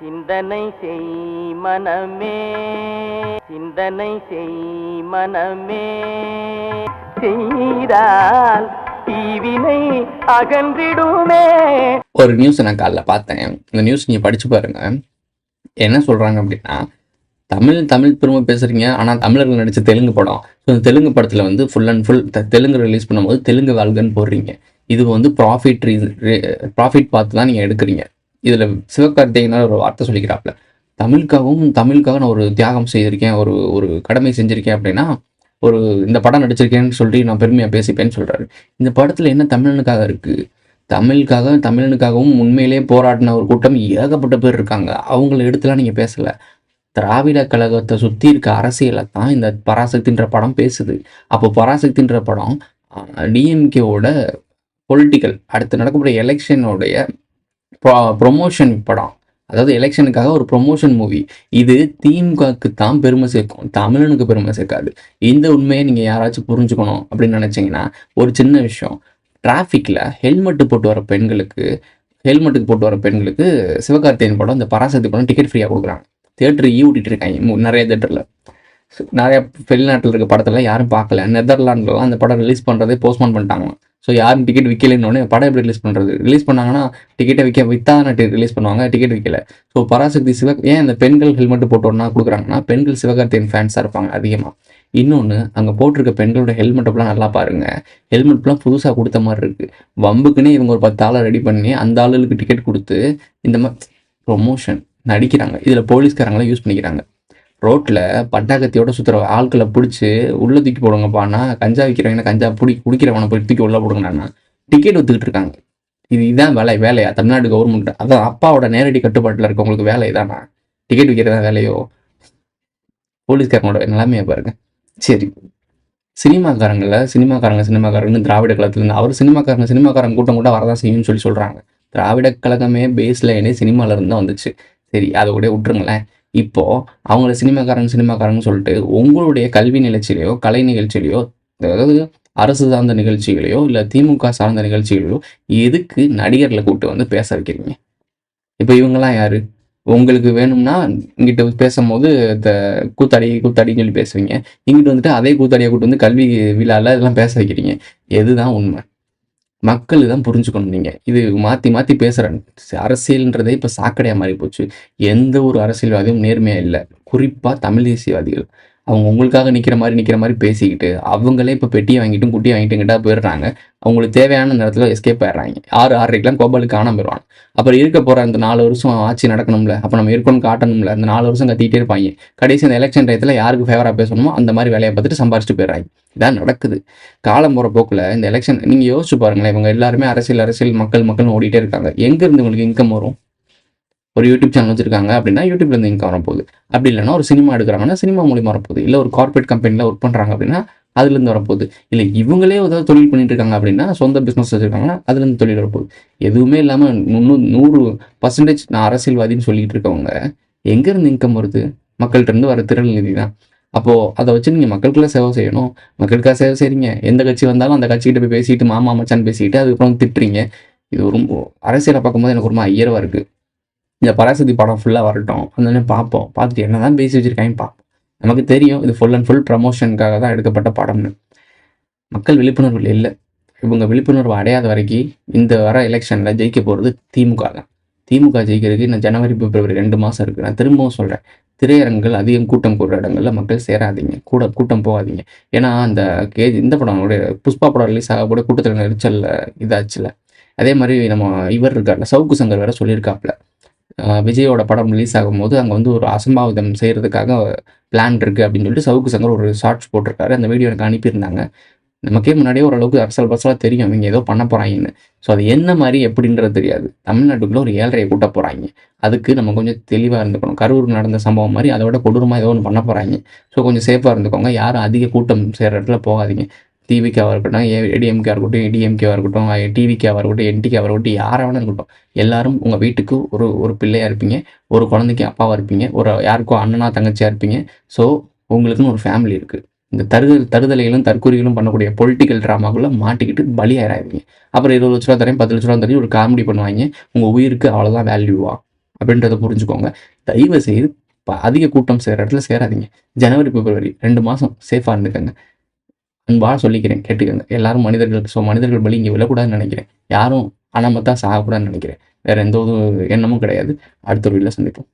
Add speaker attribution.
Speaker 1: சிந்தனை செய் மனமே சிந்தனை செய் மனமே. செய்தால் தீவினை அகன்றிடுமே.
Speaker 2: ஒரு நியூஸ் நான் காலைல பார்த்தேன். இந்த நியூஸ் நீங்க படிச்சு பாருங்க. என்ன சொல்றாங்க அப்படின்னா தமிழ் தமிழ் பெருமை பேசுகிறீங்க ஆனால் தமிழர்கள் நடித்த தெலுங்கு படம். ஸோ இந்த தெலுங்கு படத்தில் வந்து full and full Telugu release பண்ணும்போது தெலுங்கு வாழ்கன்னு போடுறீங்க. இது வந்து ப்ராஃபிட் ப்ராஃபிட் பார்த்து தான் நீங்கள் எடுக்கிறீங்க. இதில் சிவகார்த்திகேயனர் ஒரு வார்த்தை சொல்லிக்கிறாப்புல தமிழுக்காகவும் தமிழுக்காக நான் ஒரு தியாகம் செய்திருக்கேன் ஒரு ஒரு கடமை செஞ்சுருக்கேன் அப்படின்னா ஒரு இந்த படம் நடிச்சிருக்கேன்னு சொல்லி நான் பெருமையாக பேசிப்பேன்னு சொல்கிறாரு இந்த படத்தில் என்ன தமிழனுக்காக இருக்குது தமிழுக்காக தமிழனுக்காகவும் உண்மையிலே போராடின ஒரு கூட்டம் ஏகப்பட்ட பேர் இருக்காங்க. அவங்கள எடுத்துலாம் நீங்கள் பேசலை. திராவிட கழகத்தை சுற்றி இருக்க அரசியலை தான் இந்த பராசக்தின்ற படம் பேசுது. அப்போ பராசக்தின்ற படம் டிஎம்கேவோட பொலிட்டிக்கல் அடுத்து நடக்கக்கூடிய எலெக்ஷனுடைய ப்ரொமோஷன் படம். அதாவது எலெக்ஷனுக்காக ஒரு ப்ரொமோஷன் மூவி இது திமுகவுக்கு தான் பெருமை சேர்க்கும். தமிழனுக்கு பெருமை சேர்க்காது. இந்த உண்மையை நீங்கள் யாராச்சும் புரிஞ்சுக்கணும் அப்படின்னு நினச்சிங்கன்னா ஒரு சின்ன விஷயம். டிராஃபிக்கில் ஹெல்மெட்டு போட்டு வர பெண்களுக்கு ஹெல்மெட்டுக்கு போட்டு வர பெண்களுக்கு சிவகார்த்திகேயன் படம் இந்த பராசக்தி படம் டிக்கெட் ஃப்ரீயாக கொடுக்குறாங்க. தேட்டர் ஈ விட்டுட்டு இருக்காங்க. நிறைய தேட்டரில் நிறையா வெளிநாட்டில் இருக்க படத்தில் யாரும் பார்க்கல. நெதர்லாண்ட்லாம் அந்த படம் ரிலீஸ் பண்ணுறதே போஸ்ட்போன் பண்ணிட்டாங்க ஸோ யாரும் டிக்கெட் விற்கலன்னு படம் எப்படி ரிலீஸ் பண்ணுறது ரிலீஸ் பண்ணாங்கன்னா டிக்கெட்டை விற்க விற்றா ரிலீஸ் பண்ணுவாங்க? டிக்கெட் விற்கல ஸோ பராசக்தி சிவ ஏன் இந்த பெண்கள் ஹெல்மெட் போட்டோன்னா கொடுக்குறாங்கன்னா பெண்கள் சிவகார்த்தியன் ஃபேன்ஸாக இருப்பாங்க அதிகமாக இன்னொன்று அங்கே போட்டிருக்க பெண்களோட ஹெல்மெட்டெல்லாம் நல்லா பாருங்க. ஹெல்மெட்லாம் புதுசாக கொடுத்த மாதிரி இருக்குது வம்புக்குன்னே இவங்க ஒரு பத்து ஆளை ரெடி பண்ணி அந்த ஆளுகளுக்கு டிக்கெட் கொடுத்து இந்த மாதிரி ப்ரொமோஷன் நடிக்கிறாங்க. இதில் போலீஸ்காரங்களாம் யூஸ் பண்ணிக்கிறாங்க. ரோட்டில் பட்டாக்கத்தியோட சுற்றுற ஆட்களை பிடிச்சி உள்ளே தூக்கி போடுங்கப்பான்னா கஞ்சா விற்கிறவங்க கஞ்சா பிடி குடிக்கிறவனை போய் தூக்கி உள்ளே போடுங்கண்ணா டிக்கெட் ஒத்துக்கிட்டு இருக்காங்க. இது இதுதான் வேலை வேலையா? தமிழ்நாடு கவர்மெண்ட் அதான் அப்பாவோட நேரடி கட்டுப்பாட்டில் இருக்கவங்களுக்கு வேலை இதானா டிக்கெட் விற்கிறதா வேலையோ? போலீஸ்காரங்களோட நிலைமையை பாருங்க. சரி. சினிமாக்காரங்கள சினிமாக்காரங்க சினிமாக்காரங்கன்னு திராவிட கழகத்துலேருந்து அவர் சினிமாக்காரங்க சினிமாக்காரங்க கூட்டம் கூட வரதான் செய்யும்னு சொல்லி சொல்கிறாங்க திராவிட கழகமே பேஸ் லைனே தான் வந்துச்சு. சரி அதை கூட விட்டுருங்களேன். இப்போ அவங்கள சினிமாக்காரங்க சினிமாக்காரங்க சொல்லிட்டு உங்களுடைய கல்வி நிகழ்ச்சியிலையோ கலை நிகழ்ச்சியிலையோ அதாவது அரசு சார்ந்த நிகழ்ச்சிகளையோ இல்லை திமுக சார்ந்த நிகழ்ச்சிகளையோ எதுக்கு நடிகர்களை கூப்பிட்டு வந்து பேச வைக்கிறீங்க? இப்போ இவங்கெல்லாம் யார்? உங்களுக்கு வேணும்னா இங்கிட்ட பேசும்போது இந்த கூத்தாடி கூத்தாடின்னு சொல்லி பேசுவீங்க. இங்கிட்டு வந்துட்டு அதே கூத்தாடியை கூட்டு வந்து கல்வி விழாவில் இதெல்லாம் பேச வைக்கிறீங்க. எதுதான் உண்மை? மக்கள் தான் புரிஞ்சுக்கணும் நீங்கள் இது மாற்றி மாற்றி பேசுகிறேன் அரசியல்ன்றதே இப்போ சாக்கடையாக மாறி போச்சு. எந்த ஒரு அரசியல்வாதியும் நேர்மையாக இல்லை. குறிப்பாக தமிழ் தேசியவாதிகள். அவங்க உங்களுக்காக நிற்கிற மாதிரி நிற்கிற மாதிரி பேசிக்கிட்டு அவங்களே இப்போ பெட்டியை வாங்கிட்டும் குட்டியை வாங்கிட்டு போயிடுறாங்க. அவங்களுக்கு தேவையான நேரத்தில் எஸ்கேப் ஆயிடுறாங்க. ஆறு ஆறரைக்கெலாம் கோபாலுக்கு காணாம போயிடுவாங்க. அப்புறம் இருக்க போகிற அந்த நாலு வருஷம் ஆட்சி நடக்கணும்ல அப்போ நம்ம இருக்கணும் காட்டணும்ல அந்த நாலு வருஷம் கத்திட்டே இருப்பாங்க. கடைசி அந்த எலெக்ஷன் டயத்தில் யாருக்கு ஃபேவராக பேசணுமோ அந்த மாதிரி வேலையை பார்த்துட்டு சம்பாரிச்சுட்டு போயிடுறாங்க. இதான் நடக்குது. காலம் போகிற போக்கில் இந்த எலெக்ஷன் நீங்கள் யோசிச்சு பாருங்களேன் இவங்க எல்லாருமே அரசியல் அரசியல் மக்கள் மக்கள் ஓடிட்டே இருக்காங்க. எங்கேருந்து உங்களுக்கு இன்கம் வரும்? ஒரு யூடியூப் சேனல் வச்சிருக்காங்க அப்படின்னா யூடியூப்லேருந்து இன்கம் வரப்போகுது. அப்படி இல்லைன்னா ஒரு சினிமா எடுக்கிறாங்கன்னா சினிமா மூலியமா வரப்போகுது. இல்லை ஒரு கார்ப்பரேட் கம்பெனியில் ஒர்க் பண்ணுறாங்க அப்படின்னா அதுலேருந்து வரப்போகுது. இல்லை இவங்களே ஏதாவது தொழில் பண்ணிட்டு இருக்காங்க அப்படின்னா சொந்த பிஸ்னஸ் வச்சுருக்காங்கன்னா அதுலேருந்து தொழில் வரப்போகுது. எதுவுமே இல்லாமல் முந்நூறு நூறு பர்சன்டேஜ் நான் அரசியல்வாதின்னு சொல்லிட்டு இருக்கவங்க எங்கேருந்து இன்கம் வருது? மக்கள்கிட்டருந்து வர திரள் நிதி தான். அப்போது அதை வச்சு நீங்கள் மக்களுக்குள்ள சேவை செய்யணும். மக்களுக்காக சேவை செய்கிறீங்க எந்த கட்சி வந்தாலும் அந்த கட்சிக்கிட்ட போய் பேசிட்டு மாமா மச்சான் பேசிக்கிட்டு அதுக்கப்புறம் திட்டுறீங்க. இது ரொம்ப அரசியலை பார்க்கும்போது எனக்கு ரொம்ப ஐயரவாக இருக்குது இந்த பராசக்தி படம் ஃபுல்லாக வரட்டும். அந்த பார்ப்போம். பார்த்துட்டு என்ன தான் பேசி வச்சுருக்காங்கன்னு பார்ப்போம். நமக்கு தெரியும் இது ஃபுல் அண்ட் ஃபுல் ப்ரமோஷனுக்காக தான் எடுக்கப்பட்ட படம்னு. மக்கள் விழிப்புணர்வு இல்லை. இவங்க விழிப்புணர்வு அடையாத வரைக்கும் இந்த வர எலெக்ஷனில் ஜெயிக்க போகிறது திமுக தான். திமுக ஜெயிக்கிறதுக்கு இன்னும் ஜனவரி பிப்ரவரி ரெண்டு மாதம் இருக்குது நான் திரும்பவும் சொல்கிறேன் திரையரங்குகள் அதிகம் கூட்டம் கூடுற இடங்களில் மக்கள் சேராதீங்க. கூட கூட்டம் போகாதீங்க. ஏன்னா அந்த கே இந்த படம் புஷ்பா படம் ரிலீஸ் ஆக கூட கூட்டத்தில் நெரிச்சலில் இதாச்சுல. அதே மாதிரி நம்ம இவர் இருக்கார்ல சவுக்கு சங்கர் வேற சொல்லியிருக்காப்புல. விஜயோட படம் ரிலீஸ் ஆகும்போது அங்கே வந்து ஒரு அசம்பாவிதம் செய்கிறதுக்காக பிளான் இருக்குது அப்படின்னு சொல்லிட்டு சவுக்கு சங்கர் ஒரு ஷார்ட்ஸ் போட்டிருக்காரு. அந்த வீடியோ எனக்கு அனுப்பியிருந்தாங்க. நமக்கே முன்னாடியே ஓரளவுக்கு அரசல் பசலாக தெரியும். இவங்க ஏதோ பண்ண போகிறாங்கன்னு ஸோ அது என்ன மாதிரி எப்படின்றது தெரியாது. தமிழ்நாட்டுக்குள்ளே ஒரு ஏழரையை கூட்ட போகிறாங்க அதுக்கு நம்ம கொஞ்சம் தெளிவாக இருந்துக்கணும். கரூர் நடந்த சம்பவம் மாதிரி அதை விட கொடூரமாக ஏதோ ஒன்று பண்ண போகிறாங்க ஸோ கொஞ்சம் சேஃபாக இருந்துக்கோங்க. யாரும் அதிக கூட்டம் செய்கிற இடத்துல போகாதீங்க. டிவிக்காக இருக்கட்டும் ஏடிஎம்கேவாக இருக்கட்டும் ஏடிஎம்கேவாக இருக்கட்டும் டிவிக்காக இருக்கட்டும் என்டிக்காக இருக்கட்டும் யாராக வேணா இருக்கட்டும். எல்லாரும் உங்கள் வீட்டுக்கு ஒரு ஒரு பிள்ளையாக இருப்பீங்க ஒரு குழந்தைக்கு அப்பாவாக இருப்பீங்க ஒரு யாருக்கோ அண்ணனா தங்கச்சியாக இருப்பீங்க. ஸோ உங்களுக்குன்னு ஒரு ஃபேமிலி இருக்குது இந்த தருதல் தருதலைகளும் தற்கொலைகளும் பண்ணக்கூடிய பொலிட்டிக்கல் ட்ராமாக்குள்ளே மாட்டிக்கிட்டு பலியாயிராயிருவீங்க அப்புறம் இருபது லட்ச ரூபா தரேன் பத்து லட்ச ரூபா தரையும் ஒரு காமெடி பண்ணுவாங்க. உங்கள் உயிருக்கு அவ்வளோதான் வேல்யூவா அப்படின்றத புரிஞ்சுக்கோங்க. தயவு செய்து ப- அதிக கூட்டம் சேர்கிற இடத்துல சேராதீங்க. ஜனவரி பிப்ரவரி ரெண்டு மாதம் சேஃபாக இருந்துக்கங்க. அன்பாக சொல்லிக்கிறேன் கேட்டுக்கோங்க. எல்லாரும் மனிதர்கள் ஸோ மனிதர்கள் பலி இங்கே விழக்கூடாதுன்னு நினைக்கிறேன். யாரும் அனாமத்தான் சாகக்கூடாதுன்னு நினைக்கிறேன். வேற எந்த ஒரு எண்ணமும் கிடையாது. அடுத்த வீட்டில் சந்திப்போம்.